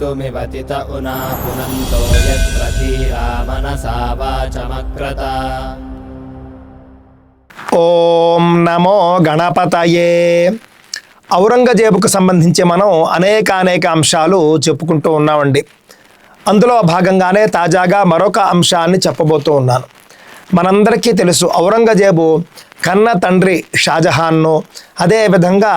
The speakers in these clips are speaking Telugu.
कर्तुमिवतित उना पुनन्तो यत्र धीरा मनसा वाचमक्रत ఓం నమో గణపతయే ఔరంగజేబుకు సంబంధించి మనం అనేక అనేక అంశాలు చెప్పుకుంటూ ఉన్నామండి అందులో భాగంగానే తాజాగా మరొక అంశాన్ని చెప్పబోతూ ఉన్నాను మనందరికీ తెలుసు ఔరంగజేబు కన్న తండ్రి షాజహాన్ను అదేవిధంగా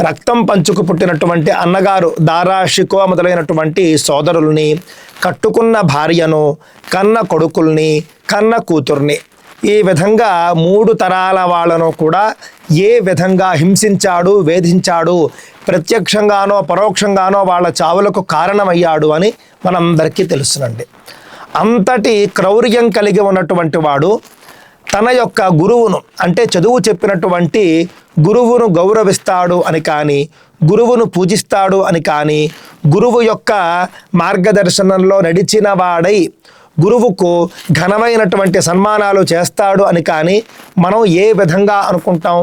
రక్తం పంచుకు పుట్టినటువంటి అన్నగారు దారాషికో మొదలైనటువంటి సోదరుల్ని కట్టుకున్న భార్యను కన్న కొడుకుల్ని కన్న కూతుర్ని. ఈ విధంగా మూడు తరాల వాళ్ళను కూడా ఏ విధంగా హింసించాడు వేధించాడు ప్రత్యక్షంగానో పరోక్షంగానో వాళ్ళ చావులకు కారణమయ్యాడు అని మనందరికీ తెలుసునండి. అంతటి క్రౌర్యం కలిగి ఉన్నటువంటి వాడు తన యొక్క గురువును అంటే చదువు చెప్పినటువంటి గురువును గౌరవిస్తాడు అని కానీ గురువును పూజిస్తాడు అని కానీ గురువు యొక్క మార్గదర్శనంలో నడిచిన వాడై గురువుకు ఘనమైనటువంటి సన్మానాలు చేస్తాడు అని కానీ మనం ఏ విధంగా అనుకుంటాం?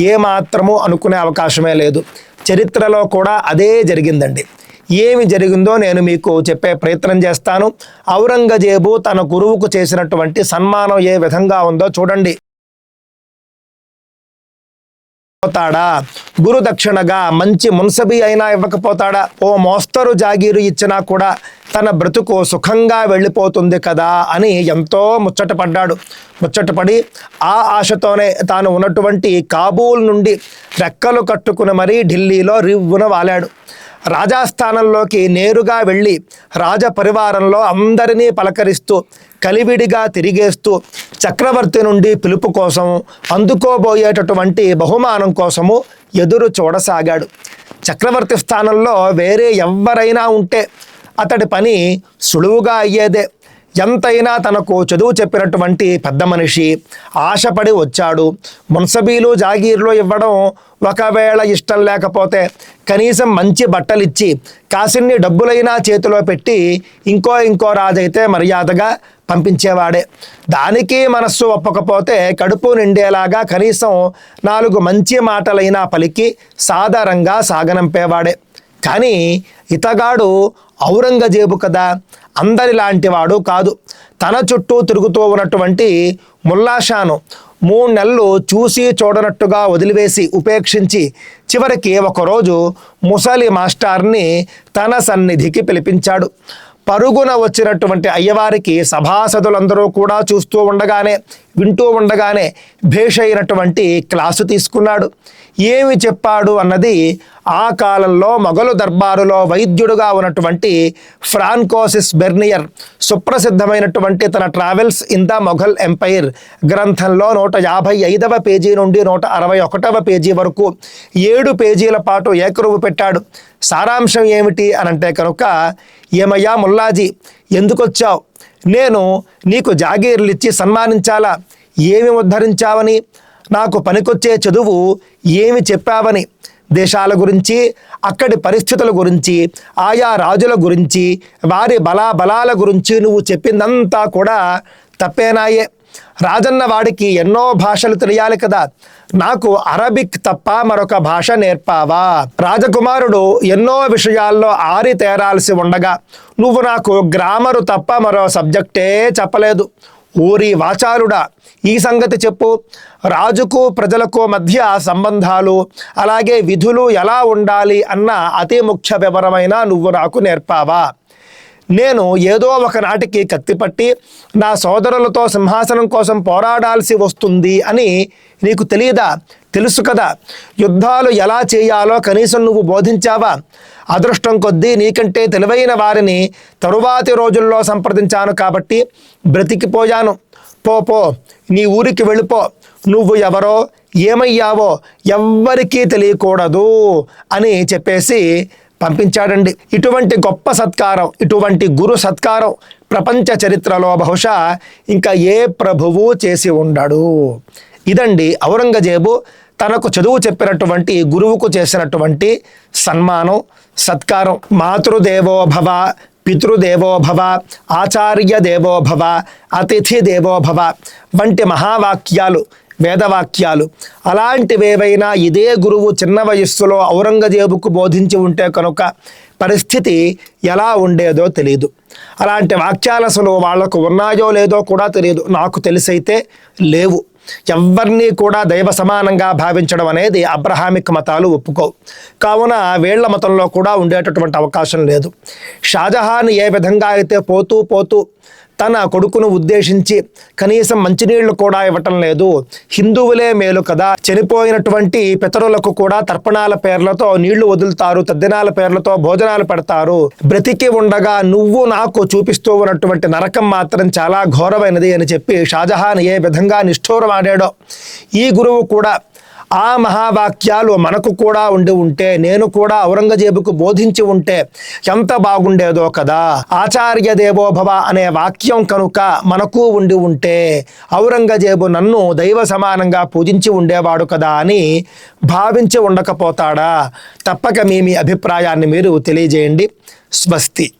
ఏ మాత్రము అనుకునే అవకాశమే లేదు. చరిత్రలో కూడా అదే జరిగిందండి. ఏమి జరిగిందో నేను మీకు చెప్పే ప్రయత్నం చేస్తాను. ఔరంగజేబు తన గురువుకు చేసినటువంటి సన్మానం ఏ విధంగా ఉందో చూడండి. పోతాడా? గురు దక్షిణగా మంచి మున్సబి అయినా ఇవ్వకపోతాడా? ఓ మోస్తరు జాగీరు ఇచ్చినా కూడా తన బ్రతుకు సుఖంగా వెళ్ళిపోతుంది కదా అని ఎంతో ముచ్చటపడ్డాడు ముచ్చటపడి ఆ ఆశతోనే తాను ఉన్నటువంటి కాబూల్ నుండి రెక్కలు కట్టుకుని మరీ ఢిల్లీలో రివ్వున వాలాడు. రాజాస్థానంలోకి నేరుగా వెళ్ళి రాజ పరివారంలో అందరినీ పలకరిస్తూ కలివిడిగా తిరిగేస్తూ చక్రవర్తి నుండి పిలుపు కోసం అందుకోబోయేటటువంటి బహుమానం కోసము ఎదురు చూడసాగాడు. చక్రవర్తి స్థానంలో వేరే ఎవరైనా ఉంటే అతడి పని సులువుగా అయ్యేదే. ఎంతైనా తనకు చదువు చెప్పినటువంటి పెద్ద మనిషి ఆశపడి వచ్చాడు. మున్సబీలు జాగీర్లు ఇవ్వడం ఒకవేళ ఇష్టం లేకపోతే కనీసం మంచి బట్టలిచ్చి కాసిన్ని డబ్బులైనా చేతిలో పెట్టి ఇంకో ఇంకో రాజైతే మర్యాదగా పంపించేవాడే. దానికి మనస్సు ఒప్పకపోతే కడుపు నిండేలాగా కనీసం నాలుగు మంచి మాటలైనా పలికి సాధారణంగా సాగనంపేవాడే. కానీ ఇతగాడు ఔరంగజేబు కదా అందరిలాంటి వాడు కాదు. తన చుట్టూ తిరుగుతూ ఉన్నటువంటి ముల్లాషాను మూడు నెలలు చూసి చూడనట్టుగా వదిలివేసి ఉపేక్షించి చివరికి ఒకరోజు ముసలి మాస్టార్ని తన సన్నిధికి పిలిపించాడు. పరుగున వచ్చినటువంటి అయ్యవారికి సభాసదులందరూ కూడా చూస్తూ ఉండగానే వింటూ ఉండగానే భేష అయినటువంటి క్లాసు తీసుకున్నాడు. ఏమి చెప్పాడు అన్నది ఆ కాలంలో మొఘలు దర్బారులో వైద్యుడుగా ఉన్నటువంటి ఫ్రాన్కోసిస్ బెర్నియర్ సుప్రసిద్ధమైనటువంటి తన travels in the Mughal empire గ్రంథంలో నూట యాభై ఐదవ పేజీ నుండి నూట అరవై ఒకటవ పేజీ వరకు ఏడు పేజీల పాటు ఏకరువు పెట్టాడు. సారాంశం ఏమిటి అని అంటే కనుక ఏమయ్యా ముల్లాజీ ఎందుకొచ్చావు? నేను నీకు జాగీర్లు ఇచ్చి సన్మానించాలా? ఏమి ఉద్ధరించావని? నాకు పనికొచ్చే చదువు ఏమి చెప్పావని? దేశాల గురించి అక్కడి పరిస్థితుల గురించి ఆయా రాజుల గురించి వారి బలాబలాల గురించి నువ్వు చెప్పిందంతా కూడా తప్పేనాయే. రాజన్న వాడికి ఎన్నో భాషలు తెలియాలి కదా. నాకు అరబిక్ తప్ప మరొక భాష నేర్పావా? రాజకుమారుడు ఎన్నో విషయాల్లో ఆరి తేరాల్సి ఉండగా నువ్వు నాకు గ్రామరు తప్ప మరో సబ్జెక్టే చెప్పలేదు. ఊరి వాచారుడా ఈ సంగతి చెప్పు. రాజుకు ప్రజలకు మధ్య సంబంధాలు అలాగే విధులు ఎలా ఉండాలి అన్న అతి ముఖ్య వివరమైన నువ్వు నాకు నేర్పావా. నేను ఏదో ఒకనాటికి కత్తిపట్టి నా సోదరులతో సింహాసనం కోసం పోరాడాల్సి వస్తుంది అని నీకు తెలియదా తెలుసు కదా. యుద్ధాలు ఎలా చేయాలో కనీసం నువ్వు బోధించావా? అదృష్టం కొద్దీ నీకంటే తెలివైన వారిని తరువాతి రోజుల్లో సంప్రదించాను కాబట్టి బ్రతికిపోయాను. పో పో. నీ ఊరికి వెళ్ళిపో. నువ్వు ఎవరో ఏమయ్యావో ఎవ్వరికీ తెలియకూడదు అని చెప్పేసి పంపించాడండి. ఇటువంటి గొప్ప సత్కారం ఇటువంటి గురు సత్కారం ప్రపంచ చరిత్రలో బహుశా ఇంకా ఏ ప్రభువు చేసి ఉండడు. ఇదండి ఔరంగజేబు తనకు చదువు చెప్పినటువంటి గురువుకు చేసినటువంటి సన్మానం సత్కారం. మాతృదేవోభవ పితృదేవోభవ ఆచార్య దేవోభవ అతిథి దేవోభవ వంటి మహావాక్యాలు వేదవాక్యాలు. అలాంటివేవైనా ఇదే గురువు చిన్న వయస్సులో ఔరంగజేబుకు బోధించి ఉంటే కనుక పరిస్థితి ఎలా ఉండేదో తెలియదు అలాంటి వాక్యాలు అసలు వాళ్ళకు ఉన్నాయో లేదో కూడా తెలియదు నాకు తెలిసైతే లేవు. ఎవరిని కూడా దైవ సమానంగా భావించడం అనేది అబ్రహామిక్ మతాలు ఒప్పుకోవు కావున వేళ్ళ మతంలో కూడా ఉండేటటువంటి అవకాశం లేదు. షాజహాన్ ఏ విధంగా అయితే పోతూ పోతూ తన కొడుకును ఉద్దేశించి కనీసం మంచినీళ్ళు కూడా ఇవ్వటం లేదు. హిందువులే మేలు కదా. చనిపోయినటువంటి పితరులకు కూడా తర్పణాల పేర్లతో నీళ్ళు వదులుతారు తద్దినాల పేర్లతో భోజనాలు పెడతారు. బ్రతికి ఉండగా నువ్వు నాకు చూపిస్తూ ఉన్నటువంటి నరకం మాత్రం చాలా ఘోరమైనది అని చెప్పి షాజహాన్ ఏ విధంగా నిష్ఠూరమాడాడో ఈ గురువు కూడా ఆ మహావాక్యాలు మనకు కూడా ఉండి ఉంటే నేను కూడా ఔరంగజేబుకు బోధించి ఉంటే ఎంత బాగుండేదో కదా. ఆచార్య దేవోభవ అనే వాక్యం కనుక మనకు ఉండి ఉంటే ఔరంగజేబు నన్ను దైవ సమానంగా పూజించి ఉండేవాడు కదా అని భావించి ఉండకపోతాడా? తప్పక మీ మీ అభిప్రాయాన్ని మీరు తెలియజేయండి. స్వస్తి.